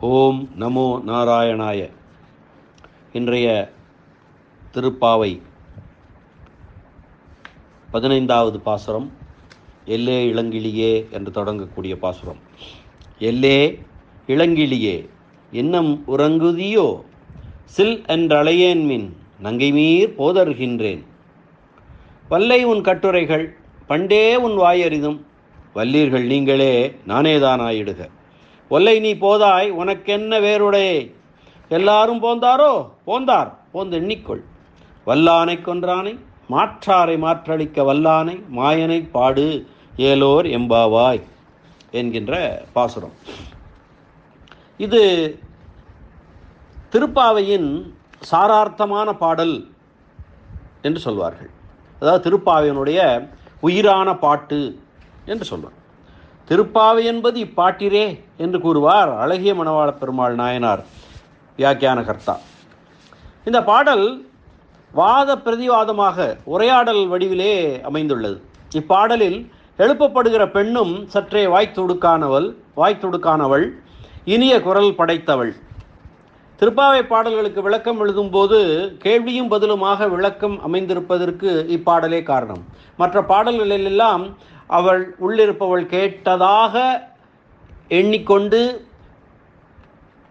ஓம் நமோ நாராயணாய. இன்றைய திருப்பாவை பதினைந்தாவது பாசுரம் எல்லே இளங்கிளியே என்று தொடங்கக்கூடிய பாசுரம். எல்லே இளங்கிளியே இன்னம் உறங்குதியோ? சில் என்றழையேன் மின் நங்கைமீர் போதருகின்றேன். வல்லை உன் கட்டுரைகள் பண்டே உன் வாயறிதும் வல்லீர்கள் நீங்களே நானேதானாயிடுக ஒல்லை நீ போதாய் உனக்கென்ன வேறுடைய எல்லாரும் போந்தாரோ? போந்தார். போந்து எண்ணிக்கொள். வல்லானை கொன்றானை மாற்றாரை மாற்றளிக்க வல்லானை மாயனை பாடு ஏலோர் எம்பாவாய் என்கின்ற பாசுரம். இது திருப்பாவையின் சாரார்த்தமான பாடல் என்று சொல்வார்கள். அதாவது திருப்பாவையினுடைய உயிரான பாட்டு என்று சொல்வார். திருப்பாவை என்பது இப்பாட்டிரே என்று கூறுவார் அழகிய மணவாள பெருமாள் நாயனார் வியாக்கியான கர்த்தா இந்த பாடல் வாத பிரதிவாதமாக உரையாடல் வடிவிலே அமைந்துள்ளது. இப்பாடலில் எழுப்பப்படுகிற பெண்ணும் சற்றே வாய்த்துடுக்கானவள் வாய்த்துடுக்கானவள் இனிய குரல் படைத்தவள். திருப்பாவை பாடல்களுக்கு விளக்கம் எழுதும்போது கேள்வியும் பதிலுமாக விளக்கம் அமைந்திருப்பதற்கு இப்பாடலே காரணம். மற்ற பாடல்களிலெல்லாம் அவள் உள்ளிருப்பவள் கேட்டதாக எண்ணிக்கொண்டு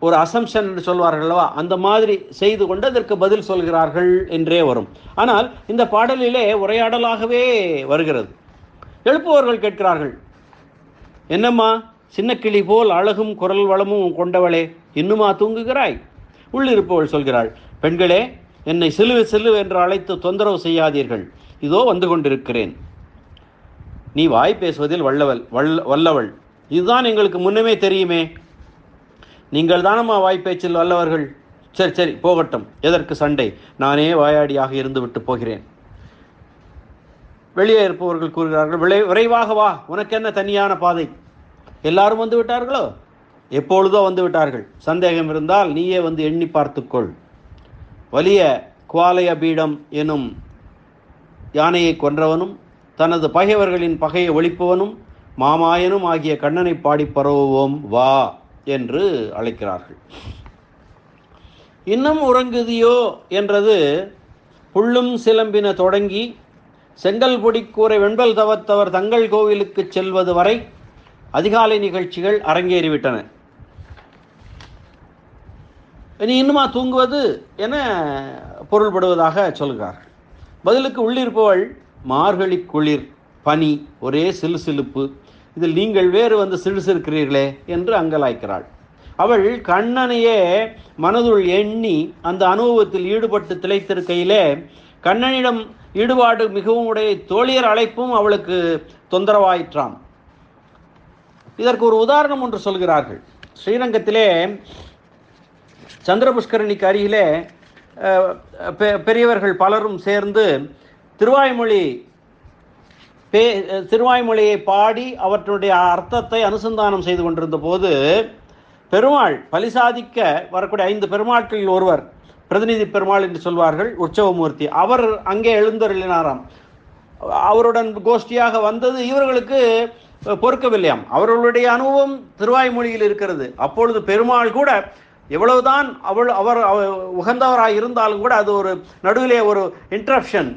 ஒரு அசம்ஷன் என்று சொல்வார்கள் அல்லவா அந்த மாதிரி செய்து கொண்டு அதற்கு பதில் சொல்கிறார்கள் என்றே வரும். ஆனால் இந்த பாடலிலே உரையாடலாகவே வருகிறது. எழுப்புவர்கள் கேட்கிறார்கள் என்னம்மா சின்ன கிளி போல் அழகும் குரல் வளமும் கொண்டவளே இன்னுமா தூங்குகிறாய்? உள்ளிருப்பவள் சொல்கிறாள் பெண்களே என்னை சிலுவை சிலுவை என்று அழைத்து தொந்தரவு செய்யாதீர்கள். இதோ வந்து கொண்டிருக்கிறேன். நீ வாய் பேசுவதில் வல்லவள் வல்ல வல்லவள். இதுதான் எங்களுக்கு முன்னமே தெரியுமே. நீங்கள் தானம்மா வாய் பேச்சில் வல்லவர்கள்? சரி சரி போகட்டும். எதற்கு சண்டை? நானே வாயாடியாக இருந்துவிட்டு போகிறேன். வெளியே இருப்பவர்கள் கூறுகிறார்கள் விளை விரைவாக வா. உனக்கு என்ன தனியான பாதை? எல்லாரும் வந்து விட்டார்களோ? எப்பொழுதோ வந்து விட்டார்கள். சந்தேகம் இருந்தால் நீயே வந்து எண்ணி பார்த்துக்கொள் வலிய குவாலய பீடம் எனும் யானையை கொன்றவனும் தனது பகைவர்களின் பகையை ஒழிப்பவனும் மாமாயனும் ஆகிய கண்ணனை பாடி பரவுவோம் வா என்று அழைக்கிறார்கள். இன்னும் உறங்குதியோ என்றது புள்ளும் சிலம்பின தொடங்கி செங்கல் பொடிக்கூரை வெண்பல் தவத்தவர் தங்கள் கோவிலுக்கு செல்வது வரை அதிகாலை நிகழ்ச்சிகள் அரங்கேறிவிட்டன. இனி இன்னுமா தூங்குவது என பொருள்படுவதாக சொல்கிறார்கள். பதிலுக்கு உள்ளிருப்பவள் மார்கழி குளிர் பனி ஒரே சிலு சிலுப்பு இதில் நீங்கள் வேறு வந்து சிறுசிருக்கிறீர்களே என்று அங்கலாய்க்கிறாள். அவள் கண்ணனையே மனதுள் எண்ணி அந்த அனுபவத்தில் ஈடுபட்டு திளைத்திருக்கையிலே கண்ணனிடம் ஈடுபாடு மிகவும் உடைய தோழியர் அழைப்பும் அவளுக்கு தொந்தரவாயிற்றாம். இதற்கு ஒரு உதாரணம் ஒன்று சொல்கிறார்கள். ஸ்ரீரங்கத்திலே சந்திரபுஷ்கரணிக்கு அருகிலே பெரியவர்கள் பலரும் சேர்ந்து திருவாய்மொழி பே திருவாய்மொழியை பாடி அவற்றுடைய அர்த்தத்தை அனுசந்தானம் செய்து கொண்டிருந்த போது பெருமாள் பலிசாதிக்க வரக்கூடிய ஐந்து பெருமாட்களில் ஒருவர் பிரதிநிதி பெருமாள் என்று சொல்வார்கள் உற்சவமூர்த்தி. அவர் அங்கே எழுந்தருளினாராம். அவருடன் கோஷ்டியாக வந்தது இவர்களுக்கு பொறுக்கவில்லையாம். அவர்களுடைய அனுபவம் திருவாய்மொழியில் இருக்கிறது. அப்பொழுது பெருமாள் கூட எவ்வளவுதான் அவள் அவர் உகந்தவராக இருந்தாலும் கூட அது ஒரு நடுவிலே ஒரு இன்ட்ரப்ஷன்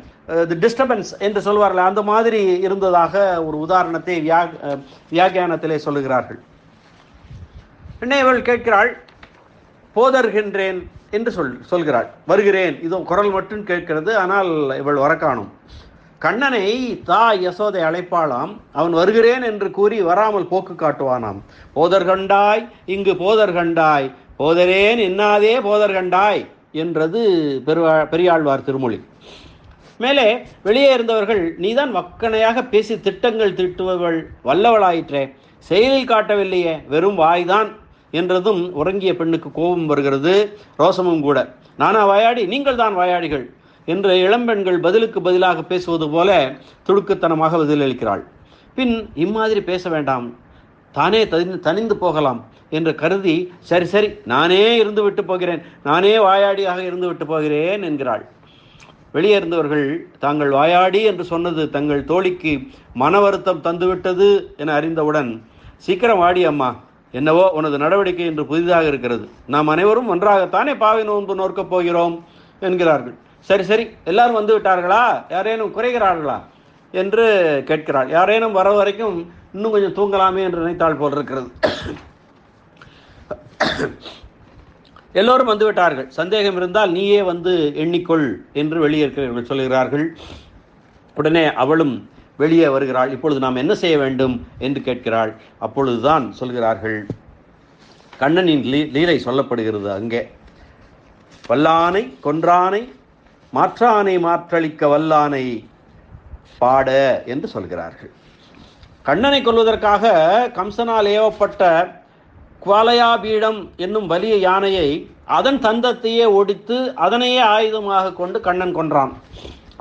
டிஸ்டர்பன்ஸ் என்று சொல்வார்கள். அந்த மாதிரி இருந்ததாக ஒரு உதாரணத்தை வியா வியாக்கியானத்திலே சொல்லுகிறார்கள். என்ன இவள் கேட்கிறாள் போதர்கின்றேன் என்று சொல் சொல்கிறாள். வருகிறேன். இதோ குரல் மட்டும் கேட்கிறது ஆனால் இவள் வரக்காணும். கண்ணனை தா யசோதை அழைப்பாளாம். அவன் வருகிறேன் என்று கூறி வராமல் போக்கு காட்டுவானாம். போதர் கண்டாய் இங்கு போதர் கண்டாய். போதரேன் என்னாதே போதர் கண்டாய் என்றது பெருவா பெரியாழ்வார் திருமொழி. மேலே வெளியே இருந்தவர்கள் நீதான் மக்கனையாக பேசி திட்டங்கள் திட்டுபவள் வல்லவளாயிற்றே. செயலில் காட்டவில்லையே வெறும் வாய்தான் என்றதும் உறங்கிய பெண்ணுக்கு கோபம் வருகிறது ரோசமும் கூட. நானா வாயாடி? நீங்கள் தான் வாயாடிகள் என்று இளம்பெண்கள் பதிலுக்கு பதிலாக பேசுவது போல துடுக்குத்தனமாக பதிலளிக்கிறாள். பின் இம்மாதிரி பேச வேண்டாம். தானே தனி தனிந்து போகலாம் என்று கருதி சரி சரி நானே இருந்து விட்டு போகிறேன். நானே வாயாடியாக இருந்து விட்டு போகிறேன் என்கிறாள். வெளியே இருந்தவர்கள் தாங்கள் வாயாடி என்று சொன்னது தங்கள் தோழிக்கு மன வருத்தம் தந்துவிட்டது என அறிந்தவுடன் சீக்கிரம் வாடி அம்மா. என்னவோ உனது நடவடிக்கை என்று புதிதாக இருக்கிறது. நாம் அனைவரும் ஒன்றாகத்தானே பாவை நோன்பு நோக்கப் போகிறோம் என்கிறார்கள். சரி சரி. எல்லாரும் வந்து விட்டார்களா? யாரேனும் குறைகிறார்களா? என்று கேட்கிறாள். யாரேனும் வர வரைக்கும் இன்னும் கொஞ்சம் தூங்கலாமே என்று நினைத்தாள் போல் இருக்கிறது. எல்லோரும் வந்துவிட்டார்கள். சந்தேகம் இருந்தால் நீயே வந்து எண்ணிக்கொள் என்று வெளியே இருக்கிறவர்கள் சொல்கிறார்கள். உடனே அவளும் வெளியே வருகிறாள். இப்பொழுது நாம் என்ன செய்ய வேண்டும் என்று கேட்கிறாள். அப்பொழுதுதான் சொல்கிறார்கள். கண்ணனின் லீ லீலை சொல்லப்படுகிறது அங்கே. வல்லானை கொன்றானை மாற்றானை மாற்றளிக்க வல்லானை பாட என்று சொல்கிறார்கள். கண்ணனை கொள்வதற்காக கம்சனால் ஏவப்பட்ட குவாலயாபீடம் என்னும் வலிய யானையை அதன் தந்தத்தையே ஒடித்து அதனையே ஆயுதமாக கொண்டு கண்ணன் கொன்றான்.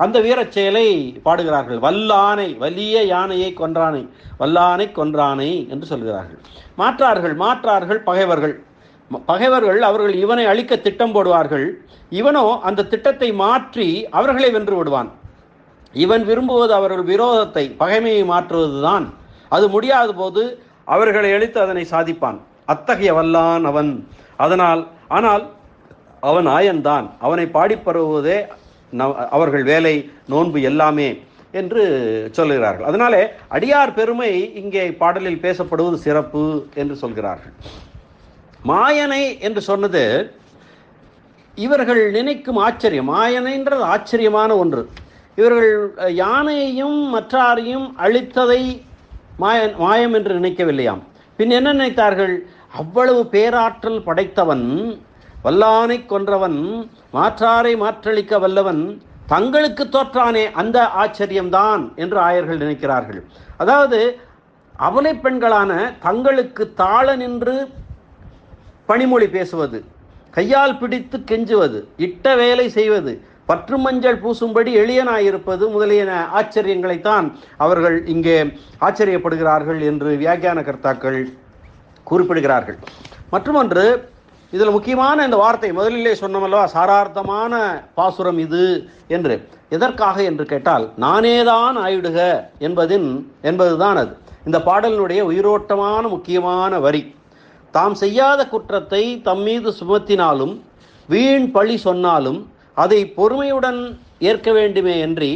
அந்த வீரச் செயலை பாடுகிறார்கள். வல்லானை வலிய யானையை கொன்றானை வல்லானை கொன்றானை என்று சொல்கிறார்கள். மாற்றார்கள் மாற்றார்கள் பகைவர்கள். பகைவர்கள் அவர்கள் இவனை அழிக்க திட்டம் போடுவார்கள். இவனோ அந்த திட்டத்தை மாற்றி அவர்களை வென்று விடுவான். இவன் விரும்புவது அவர்கள் விரோதத்தை பகைமையை மாற்றுவதுதான். அது முடியாத போது அவர்களை அழித்து அதனை சாதிப்பான். அத்தகைய வல்லான் அவன். அதனால் ஆனால் அவன் ஆயன்தான். அவனை பாடி பரவுவதே அவர்கள் வேலை நோன்பு எல்லாமே என்று சொல்கிறார்கள். அதனாலே அடியார் பெருமை இங்கே பாடலில் பேசப்படுவது சிறப்பு என்று சொல்கிறார்கள். மாயனை என்று சொன்னது இவர்கள் நினைக்கும் ஆச்சரியம். மாயனைன்றது ஆச்சரியமான ஒன்று. இவர்கள் யானையையும் மற்றாரையும் அழித்ததை மாயன் மாயம் என்று நினைக்கவில்லையாம். பின் என்ன நினைத்தார்கள்? அவ்வளவு பேராற்றல் படைத்தவன் வல்லானை கொன்றவன் மாற்றாரை மாற்றளிக்க வல்லவன் தங்களுக்கு தோற்றானே அந்த ஆச்சரியம்தான் என்று ஆயர்கள் நினைக்கிறார்கள். அதாவது அவலை பெண்களான தங்களுக்கு தாழ நின்று பணிமொழி பேசுவது கையால் பிடித்து கெஞ்சுவது இட்ட வேலை செய்வது பற்று மஞ்சள் பூசும்படி எளியனாயிருப்பது முதலியன ஆச்சரியங்களைத்தான் அவர்கள் இங்கே ஆச்சரியப்படுகிறார்கள் என்று வியாக்கியான கர்த்தாக்கள் குறிப்பிடுகிறார்கள். மற்றுமொன்று இதில் முக்கியமான இந்த வார்த்தை முதலிலே சொன்னமல்லவா சாரார்த்தமான பாசுரம் இது என்று. எதற்காக என்று கேட்டால் நானேதான் ஆயிடுக என்பதின் என்பதுதான் அது. இந்த பாடலினுடைய உயிரோட்டமான முக்கியமான வரி. தாம் செய்யாத குற்றத்தை தம் மீது சுமத்தினாலும் வீண் பழி சொன்னாலும் அதை பொறுமையுடன் ஏற்க வேண்டுமே என்றி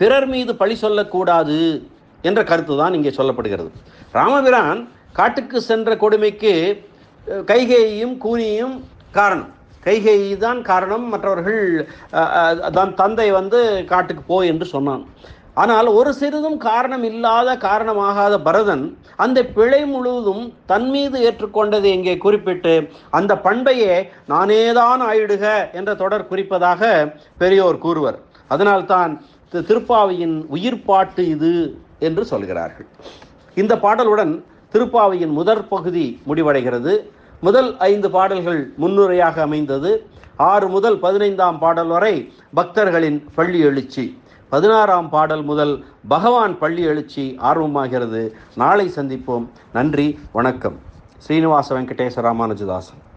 பிறர் மீது பழி சொல்லக்கூடாது என்ற கருத்து தான் இங்கே சொல்லப்படுகிறது. ராமபிரான் காட்டுக்கு சென்ற கொடுமைக்கு கைகேயும் கூனியும் காரணம். கைகேயி தான் காரணம். மற்றவர்கள் தன் தந்தை வந்து காட்டுக்கு போ என்று சொன்னான். ஆனால் ஒரு சிறிதும் காரணம் இல்லாத காரணமாகாத பரதன் அந்த பிழை முழுவதும் தன் மீது ஏற்றுக்கொண்டது இங்கே குறிப்பிட்டு அந்த பண்பையே நானேதான் ஆயிடுக என்ற தொடர் குறிப்பதாக பெரியோர் கூறுவர். அதனால்தான் தி- திருப்பாவையின் உயிர்ப்பாட்டு இது என்று சொல்கிறார்கள். இந்த பாடலுடன் திருப்பாவையின் முதற் பகுதி முடிவடைகிறது. முதல் ஐந்து பாடல்கள் முன்னுரையாக அமைந்தது. ஆறு முதல் பதினைந்தாம் பாடல் வரை பக்தர்களின் பள்ளி எழுச்சி. பதினாறாம் பாடல் முதல் பகவான் பள்ளி எழுச்சி ஆர்வமாகிறது. நாளை சந்திப்போம். நன்றி வணக்கம். ஸ்ரீனிவாச வெங்கடேச ராமானுஜதாசன்.